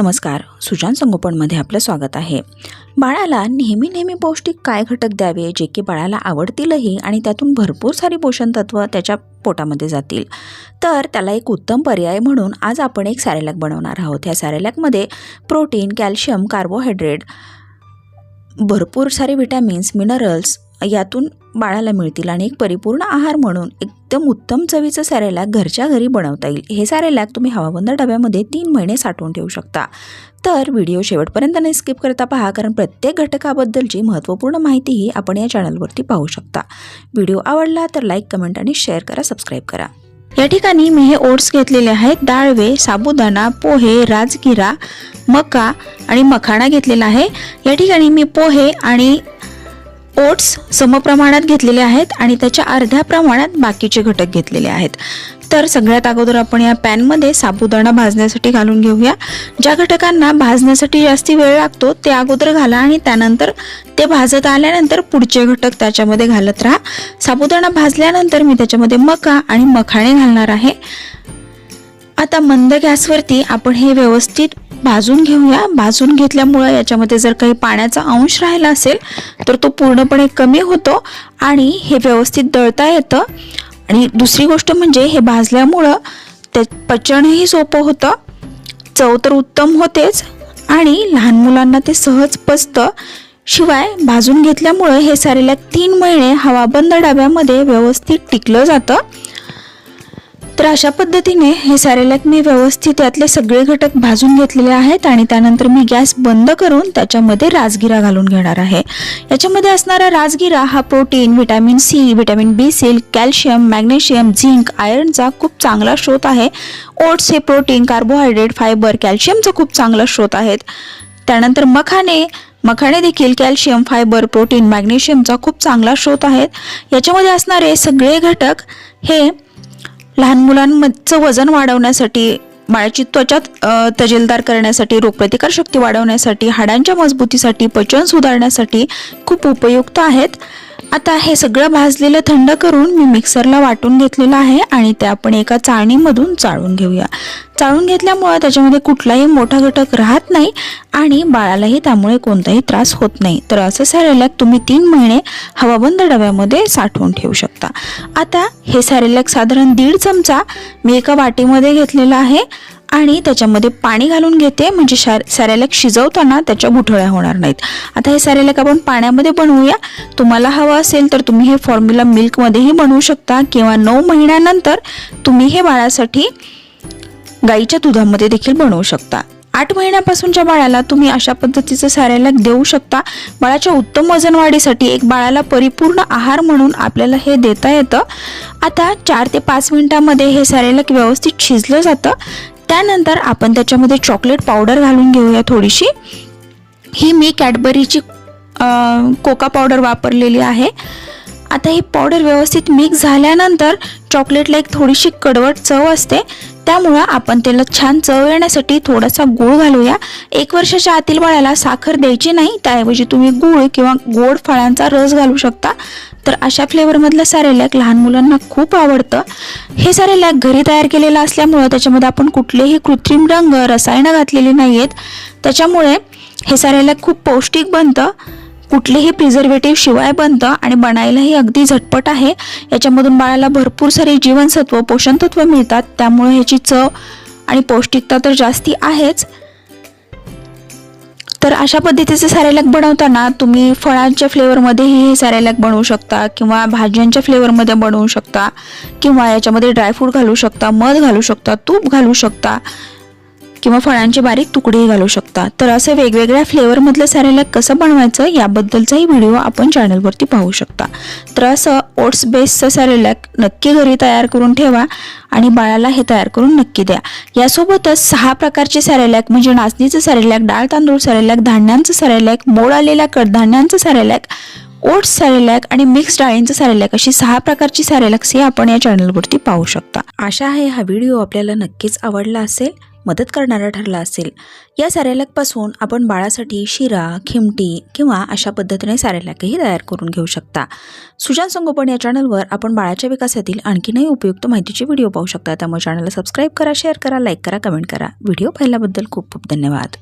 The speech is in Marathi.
नमस्कार. सुजान संगोपनमध्ये आपलं स्वागत आहे. बाळाला नेहमी नेहमी पौष्टिक काय घटक द्यावे जे की बाळाला आवडतीलही आणि त्यातून भरपूर सारी पोषण तत्व त्याच्या पोटामध्ये जातील. तर त्याला एक उत्तम पर्याय म्हणून आज आपण एक सॅरेलॅक बनवणार आहोत. ह्या सॅरेलॅकमध्ये प्रोटीन कॅल्शियम कार्बोहायड्रेट भरपूर सारे विटॅमिन्स मिनरल्स यातून बाळाला मिळतील आणि एक परिपूर्ण आहार म्हणून एकदम उत्तम चवीचं सॅरेलॅक घरच्या घरी बनवता येईल. हे सॅरेलॅक तुम्ही हवाबंद डब्यामध्ये तीन महिने साठवून ठेवू शकता. तर व्हिडिओ शेवटपर्यंत नाही स्किप करता पहा कारण प्रत्येक घटकाबद्दलची महत्त्वपूर्ण माहितीही आपण या चॅनलवरती पाहू शकता. व्हिडिओ आवडला तर लाईक कमेंट आणि शेअर करा सबस्क्राईब करा. या ठिकाणी मी हे ओट्स घेतलेले आहेत. डाळवे साबुदाणा पोहे राजगिरा मका आणि मखाणा घेतलेला आहे. या ठिकाणी मी पोहे आणि ओट्स समप्रमाणात घेतलेले आहेत आणि त्याच्या अर्ध्या प्रमाणात बाकीचे घटक घेतलेले आहेत. तर सगळ्यात अगोदर आपण या पॅनमध्ये साबुदाणा भाजण्यासाठी घालून घेऊया. ज्या घटकांना भाजण्यासाठी जास्ती वेळ लागतो ते अगोदर घाला आणि त्यानंतर ते भाजत आल्यानंतर पुढचे घटक त्याच्यामध्ये घालत राहा. साबुदाणा भाजल्यानंतर मी त्याच्यामध्ये मका आणि मखाणे घालणार आहे. आता मंद गॅसवरती आपण हे व्यवस्थित भाजून घेऊया. भाजून घेतल्यामुळं याच्यामध्ये जर काही पाण्याचा अंश राहिला असेल तर तो पूर्णपणे कमी होतो आणि हे व्यवस्थित दळता येतं. आणि दुसरी गोष्ट म्हणजे हे भाजल्यामुळं ते पचनही सोपं होतं. चव तर उत्तम होतेच आणि लहान मुलांना ते सहज पचतं. शिवाय भाजून घेतल्यामुळं हे सारेला तीन महिने हवाबंद डब्यामध्ये व्यवस्थित टिकलं जातं. तर अशा पद्धतीने हे सॅरेलॅक मी व्यवस्थित यातले सगळे घटक भाजून घेतलेले आहेत आणि त्यानंतर मी गॅस बंद करून त्याच्यामध्ये राजगिरा घालून घेणार आहे. याच्यामध्ये असणारा राजगिरा हा protein vitamin C vitamin B सिल कॅल्शियम मॅग्नेशियम झिंक आयर्नचा खूप चांगला स्रोत आहे. ओट्स हे प्रोटीन कार्बोहायड्रेट फायबर कॅल्शियमचा खूप चांगला स्रोत आहेत. त्यानंतर मखाने मखाणे देखील कॅल्शियम फायबर प्रोटीन मॅग्नेशियमचा खूप चांगला स्रोत आहेत. याच्यामध्ये असणारे सगळे घटक हे लहान मुलांचं वजन वाढवण्यासाठी बाळाची त्वचा तजेलदार करण्यासाठी रोगप्रतिकार शक्ती वाढवण्यासाठी हाडांच्या मजबूतीसाठी पचन सुधारण्यासाठी खूप उपयुक्त आहेत. आता हे सगळं भाजलेलं थंड करून मी मिक्सरला वाटून घेतलेलं आहे आणि ते आपण एका चाळणीमधून चाळून घेऊया. चाळून घेतल्यामुळं त्याच्यामध्ये कुठलाही मोठा घटक राहत नाही आणि बाळालाही त्यामुळे कोणताही त्रास होत नाही. तर असं सॅरेलॅक तुम्ही तीन महिने हवाबंद डब्यामध्ये साठवून ठेवू शकता. आता हे सॅरेलॅक साधारण दीड चमचा मी एका वाटीमध्ये घेतलेला आहे. आणि त्याच्यामध्ये पाणी घालून घेते म्हणजे शार सॅरेलॅक शिजवताना त्याच्या गुठळ्या होणार नाहीत. आता हे सॅरेलॅक आपण पाण्यामध्ये बनवूया. तुम्हाला हवं असेल तर तुम्ही हे फॉर्म्युला मिल्कमध्येही बनवू शकता किंवा नऊ महिन्यानंतर तुम्ही हे बाळासाठी गाईच्या दुधामध्ये देखील बनवू शकता. आठ महिन्यापासूनच्या बाळाला तुम्ही अशा पद्धतीचं सॅरेलॅक देऊ शकता. बाळाच्या उत्तम वजन वाढीसाठी एक बाळाला परिपूर्ण आहार म्हणून आपल्याला हे देता येतं. आता चार ते पाच मिनिटामध्ये हे सॅरेलॅक व्यवस्थित शिजलं जातं. त्यानंतर आपण त्याच्यामध्ये चॉकलेट पावडर घालून घेऊया थोडीशी. ही मी कॅडबरीची कोका पावडर वापरलेली आहे. आता ही पावडर व्यवस्थित मिक्स झाल्यानंतर चॉकलेटला एक थोडीशी कडवट चव असते. त्यामुळं आपण त्याला छान चव येण्यासाठी थोडासा गूळ घालूया. एक वर्षाच्या आतील बाळाला साखर द्यायची नाही त्याऐवजी तुम्ही गूळ किंवा गोड फळांचा रस घालू शकता. तर अशा फ्लेवरमधलं सॅरेलॅक लहान मुलांना खूप आवडतं. हे सॅरेलॅक घरी तयार केलेलं असल्यामुळं त्याच्यामध्ये आपण कुठलेही कृत्रिम रंग रसायनं घातलेली नाही आहेत त्याच्यामुळे हे सॅरेलॅक खूप पौष्टिक बनतं. कुठलेही प्रिझर्वेटिव्ह शिवाय बनतं आणि बनायलाही अगदी झटपट आहे. याच्यामधून बाळाला भरपूर सारे जीवनसत्व पोषणतत्व मिळतात. त्यामुळे ह्याची चव आणि पौष्टिकता तर जास्ती आहेच. तर अशा पद्धतीचे सॅरेलॅक बनवताना तुम्ही फळांच्या फ्लेवरमध्येही हे सॅरेलॅक बनवू शकता किंवा भाज्यांच्या फ्लेवरमध्ये बनवू शकता किंवा याच्यामध्ये ड्रायफ्रूट घालू शकता मध घालू शकता तूप घालू शकता. किंवा फळांचे बारीक तुकडेही घालू शकता. तर असं वेगवेगळ्या फ्लेवरमधलं सॅरेलॅक कसं बनवायचं याबद्दलचाही व्हिडिओ आपण चॅनलवरती पाहू शकता. तर असं ओट्स बेसचं सॅरेलॅक नक्की घरी तयार करून ठेवा आणि बाळाला हे तयार करून नक्की द्या. यासोबतच सहा प्रकारचे सॅरेलॅक म्हणजे नाचणीचं सॅरेलॅक डाळ तांदूळ सॅरेलॅक धान्यांचं सॅरेलॅक मोड आलेल्या कडधान्यांचं सॅरेलॅक ओट्स सॅरेलॅक आणि मिक्स डाळींचं सॅरेलॅक अशी सहा प्रकारची सॅरेलॅक्स हे आपण या चॅनलवरती पाहू शकता. आशा आहे हा व्हिडिओ आपल्याला नक्कीच आवडला असेल मदत करणारा ठरला असेल. या सॅरेलॅकपासून आपण बाळासाठी शिरा खिमटी किंवा अशा पद्धतीने सॅरेलॅकही तयार करून घेऊ शकता. सुजान संगोपन या चॅनलवर आपण बाळाच्या विकासातील आणखीनही उपयुक्त माहितीचे व्हिडिओ पाहू शकता. त्यामुळे चॅनलला सबस्क्राईब करा शेअर करा लाईक करा कमेंट करा. व्हिडिओ पाहिल्याबद्दल खूप खूप धन्यवाद.